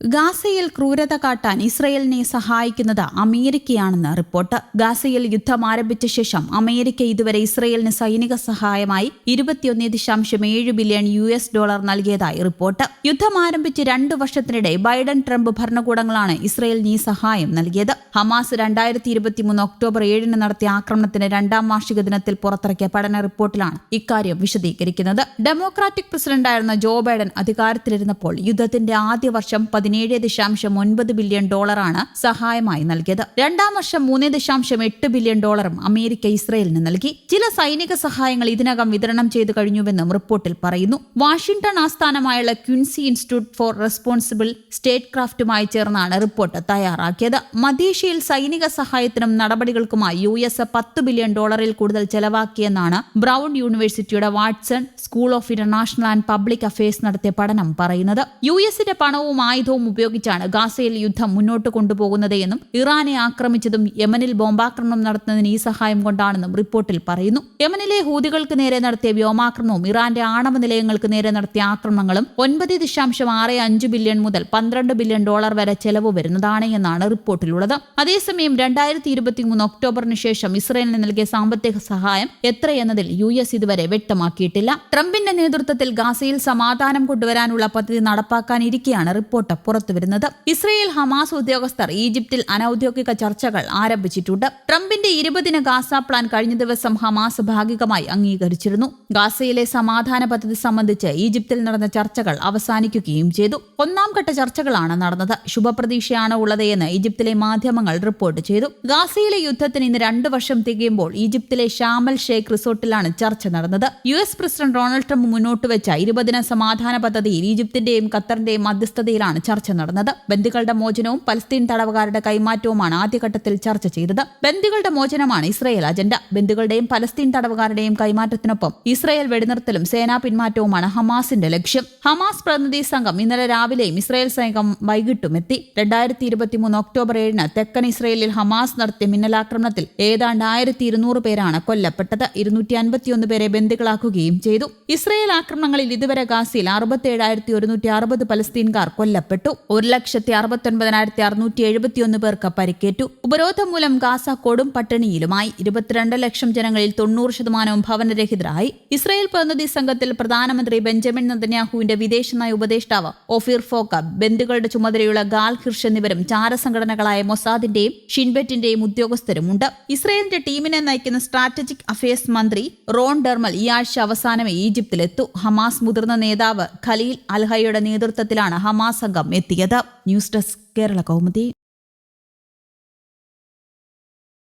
ഗാസയിൽ ക്രൂരത കാട്ടാൻ ഇസ്രയേലിനെ സഹായിക്കുന്നത് അമേരിക്കയാണെന്ന് റിപ്പോർട്ട്. ഗാസയിൽ യുദ്ധം ആരംഭിച്ച ശേഷം അമേരിക്ക ഇതുവരെ ഇസ്രയേലിന് സൈനിക സഹായമായി ഇരുപത്തിയൊന്ന് ദശാംശം ഏഴ് ബില്യൺ യു എസ് ഡോളർ നൽകിയതായി റിപ്പോർട്ട്. യുദ്ധം ആരംഭിച്ച് രണ്ടു വർഷത്തിനിടെ ബൈഡൻ ട്രംപ് ഭരണകൂടങ്ങളാണ് ഇസ്രയേലിന് ഈ സഹായം നൽകിയത്. ഹമാസ് രണ്ടായിരത്തി ഇരുപത്തിമൂന്ന് ഒക്ടോബർ ഏഴിന് നടത്തിയ ആക്രമണത്തിന് രണ്ടാം വാർഷിക ദിനത്തിൽ പുറത്തിറക്കിയ പഠന റിപ്പോർട്ടിലാണ് ഇക്കാര്യം വിശദീകരിക്കുന്നത്. ഡെമോക്രാറ്റിക് പ്രസിഡന്റായിരുന്ന ജോ ബൈഡൻ അധികാരത്തിലിരുന്നപ്പോൾ യുദ്ധത്തിന്റെ ആദ്യ വർഷം പതിനേഴ് ദശാംശം ഒൻപത് ബില്യൺ ഡോളറാണ് സഹായമായി നൽകിയത്. രണ്ടാം വർഷം മൂന്ന് ദശാംശം എട്ട് ബില്യൺ ഡോളറും അമേരിക്ക ഇസ്രയേലിന് നൽകി. ചില സൈനിക സഹായങ്ങൾ ഇതിനകം വിതരണം ചെയ്തു കഴിഞ്ഞുവെന്നും റിപ്പോർട്ടിൽ പറയുന്നു. വാഷിംഗ്ടൺ ആസ്ഥാനമായുള്ള Quincy Institute for Responsible State ക്രാഫ്റ്റുമായി ചേർന്നാണ് റിപ്പോർട്ട് തയ്യാറാക്കിയത്. മധ്യേഷ്യയിൽ സൈനിക സഹായത്തിനും നടപടികൾക്കുമായി യു എസ് പത്ത് ബില്യൺ ഡോളറിൽ കൂടുതൽ ചെലവാക്കിയെന്നാണ് ബ്രൗൺ യൂണിവേഴ്സിറ്റിയുടെ Watson School of International and Public Affairs നടത്തിയ പഠനം പറയുന്നത്. യു എസിന്റെ പണവും ആയുധവും ഉപയോഗിച്ചാണ് ഗാസയിൽ യുദ്ധം മുന്നോട്ട് കൊണ്ടുപോകുന്നത് എന്നും ഇറാനെ ആക്രമിച്ചതും യമനിൽ ബോംബാക്രമണം നടത്തുന്നതിന് ഈ സഹായം കൊണ്ടാണെന്നും റിപ്പോർട്ടിൽ പറയുന്നു. യമനിലെ ഹൂതികൾക്ക് നേരെ നടത്തിയ വ്യോമാക്രമണവും ഇറാന്റെ ആണവ നിലയങ്ങൾക്ക് നേരെ നടത്തിയ ആക്രമണങ്ങളും ഒൻപത് ദശാംശം ആറ് അഞ്ച് ബില്യൺ മുതൽ പന്ത്രണ്ട് ബില്യൺ ഡോളർ വരെ ചെലവ് വരുന്നതാണ് എന്നാണ് റിപ്പോർട്ടിലുള്ളത്. അതേസമയം രണ്ടായിരത്തി ഇരുപത്തിമൂന്ന് ഒക്ടോബറിന് ശേഷം ഇസ്രയേലിന് നൽകിയ സാമ്പത്തിക സഹായം എത്രയെന്നതിൽ യു എസ് ഇതുവരെ വ്യക്തമാക്കിയിട്ടില്ല. ട്രംപിന്റെ നേതൃത്വത്തിൽ ഗാസയിൽ സമാധാനം കൊണ്ടുവരാനുള്ള പദ്ധതി നടപ്പാക്കാനിരിക്കെയാണ് റിപ്പോർട്ട് പുറത്തുവരുന്നത് ഇസ്രയേൽ ഹമാസ് ഉദ്യോഗസ്ഥർ ഈജിപ്തിൽ അനൌദ്യോഗിക ചർച്ചകൾ ആരംഭിച്ചിട്ടുണ്ട്. ട്രംപിന്റെ ഇരുപതിന് ഗാസ പ്ലാൻ കഴിഞ്ഞ ദിവസം ഹമാസ് ഭാഗികമായി അംഗീകരിച്ചിരുന്നു. ഗാസയിലെ സമാധാന പദ്ധതി സംബന്ധിച്ച് ഈജിപ്തിൽ നടന്ന ചർച്ചകൾ അവസാനിക്കുകയും ചെയ്തു. ഒന്നാം ഘട്ട ചർച്ചകളാണ് നടന്നത്. ശുഭപ്രതീക്ഷയാണ് ഉള്ളത് എന്ന് ഈജിപ്തിലെ മാധ്യമങ്ങൾ റിപ്പോർട്ട് ചെയ്തു. ഗാസയിലെ യുദ്ധത്തിന് ഇന്ന് രണ്ടു വർഷം തികയുമ്പോൾ ഈജിപ്തിലെ ഷാമൽ ഷേഖ് റിസോർട്ടിലാണ് ചർച്ച നടന്നത്. U S president Donald Trump മുന്നോട്ട് വെച്ച ഇരുപതിന സമാധാന പദ്ധതിയിൽ ഈജിപ്തിന്റെയും ഖത്തറിന്റെയും മധ്യസ്ഥതയിലാണ് ചർച്ച നടന്നത്. ബന്ദികളുടെ മോചനവും പലസ്തീൻ തടവുകാരുടെ കൈമാറ്റവുമാണ് ആദ്യഘട്ടത്തിൽ ചർച്ച ചെയ്തത്. ബന്ദികളുടെ മോചനമാണ് ഇസ്രയേൽ അജണ്ട. ബന്ദികളുടെയും പലസ്തീൻ തടവുകാരുടെയും കൈമാറ്റത്തിനൊപ്പം ഇസ്രയേൽ വെടിനിർത്തലും സേനാ പിന്മാറ്റവുമാണ് ഹമാസിന്റെ ലക്ഷ്യം. ഹമാസ് പ്രതിനിധി സംഘം ഇന്നലെ രാവിലെയും ഇസ്രയേൽ സൈന്യം വൈകിട്ടും എത്തി രണ്ടായിരത്തി ഇരുപത്തിമൂന്ന് ഒക്ടോബർ ഏഴിന് തെക്കൻ ഇസ്രയേലിൽ ഹമാസ് നടത്തിയ മിന്നലാക്രമണത്തിൽ ഏതാണ്ട് ആയിരത്തി ഇരുന്നൂറ് പേരാണ് കൊല്ലപ്പെട്ടത്. ഇരുന്നൂറ്റി അൻപത്തിയൊന്ന് പേരെ ബന്ദികളാക്കുകയും ചെയ്തു. ഇസ്രയേൽ ആക്രമണങ്ങളിൽ ഇതുവരെ ഗാസയിൽ അറുപത്തേഴായിരത്തി ഒരുന്നൂറ്റി അറുപത് പലസ്തീൻകാർ കൊല്ലപ്പെട്ടു. ഒരു ലക്ഷത്തി അറുപത്തൊൻപതിനായിരത്തി അറുന്നൂറ്റി എഴുപത്തിയൊന്ന് പേർക്ക് പരിക്കേറ്റു. ഉപരോധം മൂലം ഗാസ കൊടും പട്ടിണിയിലുമായി. ഇരുപത്തിരണ്ട് ലക്ഷം ജനങ്ങളിൽ തൊണ്ണൂറ് ശതമാനവും ഭവനരഹിതരായി. ഇസ്രായേൽ പ്രതിനിധി സംഘത്തിൽ പ്രധാനമന്ത്രി ബെഞ്ചമിൻ നദന്യാഹുവിന്റെ വിദേശനയ ഉപദേഷ്ടാവ് ഒഫീർ ഫോക്ക ബന്ധുക്കളുടെ ചുമതലയുള്ള ഗാൽ ഹിർഷ് എന്നിവരും ചാരസംഘടനകളായ മൊസാദിന്റെയും ഷിൻബെറ്റിന്റെയും ഉദ്യോഗസ്ഥരുമുണ്ട്. ഇസ്രായേലിന്റെ ടീമിനെ നയിക്കുന്ന സ്ട്രാറ്റജിക് അഫയേഴ്സ് മന്ത്രി റോൺ ഡെർമൽ ഈ ആഴ്ച അവസാനമേ ഈജിപ്തിലെത്തു. ഹമാസ് മുതിർന്ന നേതാവ് ഖലീൽ അൽഹയുടെ നേതൃത്വത്തിലാണ് ഹമാസ് സംഘം എത്തിയത് ന്യൂസ് ഡെസ്ക് കേരള കൗമുദി